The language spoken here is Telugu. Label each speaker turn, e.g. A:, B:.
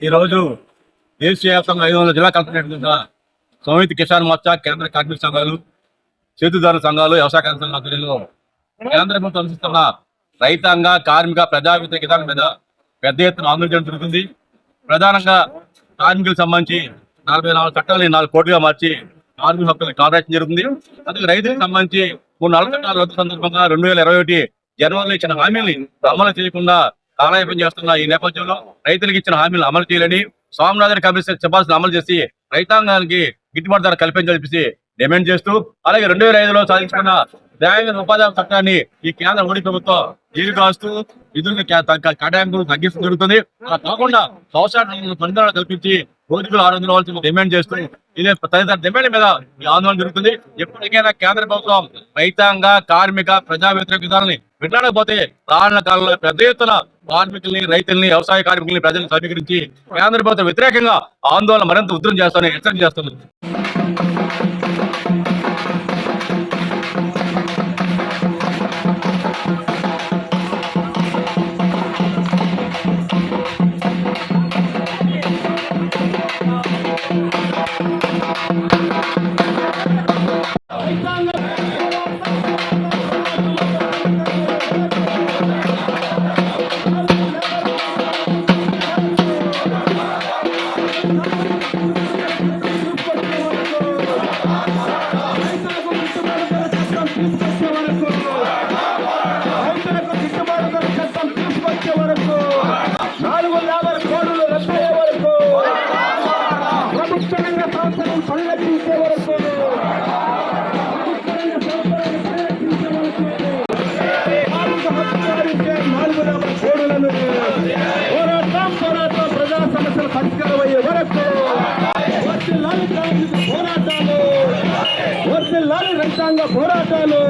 A: ఈరోజు దేశవ్యాప్తంగా ఐదు వందల జిల్లా కలెక్టరేట్ కింద సంయుక్త కిసాన్ మోర్చా కేంద్ర కార్మిక సంఘాలు చేతుదారుల సంఘాలు వ్యవసాయ కార్మిక సంఘాల ఆధ్వర్యంలో కేంద్ర ప్రభుత్వం అనుసరిస్తున్న రైతాంగ కార్మిక ప్రజా వ్యతిరేక విధానం మీద పెద్ద ఎత్తున ఆందోళన చేయడం జరుగుతుంది. ప్రధానంగా కార్మికులకు సంబంధించి నలభై నాలుగు చట్టాలని నాలుగు కోట్లుగా మార్చి కార్మిక హక్కులను కాంట్రాక్షన్ జరుగుతుంది. అందుకే రైతులకు సంబంధించి మూడు నాలుగు చట్టాలు రద్దు సందర్భంగా రెండు వేల ఇరవై ఒకటి జనవరిలో ఇచ్చిన హామీని అమలు చేయకుండా కాలయాపన చేస్తున్న ఈ నేపథ్యంలో రైతులకు ఇచ్చిన హామీలను అమలు చేయాలని స్వామినాథన్ కమిషన్ సిఫార్సులు అమలు చేసి రైతాంగానికి గిట్టుబాటు ధర కల్పించాలని చెప్పేసి డిమాండ్ చేస్తూ అలాగే రెండు వేల ఐదులో సాధించుకున్న న్యాయ ఉపాధి చట్టాన్ని ఈ కేంద్ర మోడీ ప్రభుత్వం జీలు కాస్తూ విధులను కటాయింపులు తగ్గిస్తూ జరుగుతుంది. అలా కాకుండా సంవత్సరాలు ఫలితాలు కల్పించి రోజుకు ఆరు వందల వాళ్ళు డిమాండ్ చేస్తూ ఇదే తదితర డిమాండ్ మీద ఈ ఆందోళన జరుగుతుంది. ఎప్పటికైనా కేంద్ర ప్రభుత్వం రైతాంగ కార్మిక ప్రజా వ్యతిరేక విధానాన్ని వినకపోతే రానున్న కాలంలో పెద్ద ఎత్తున కార్మికుల్ని రైతుల్ని వ్యవసాయ కార్మికుల్ని ప్రజలను సమీకరించి కేంద్ర ప్రభుత్వం వ్యతిరేకంగా ఆందోళన మరింత ఉధృతం చేస్తానని హెచ్చరిక చేస్తుంది
B: రైతులకు ప్రభుత్వ రంగ సంస్థలను పరిరక్షించే వరకు కార్మిక హక్కు సాధించే నాలుగు యాభై కోడులను పోరాటం పోరాటం ప్రజా సమస్యలు పరిష్కారం అయ్యే వరకు వర్తిల్లాలి పోరాటాలు వర్తిల్లాలి రైతాంగ పోరాటాలు.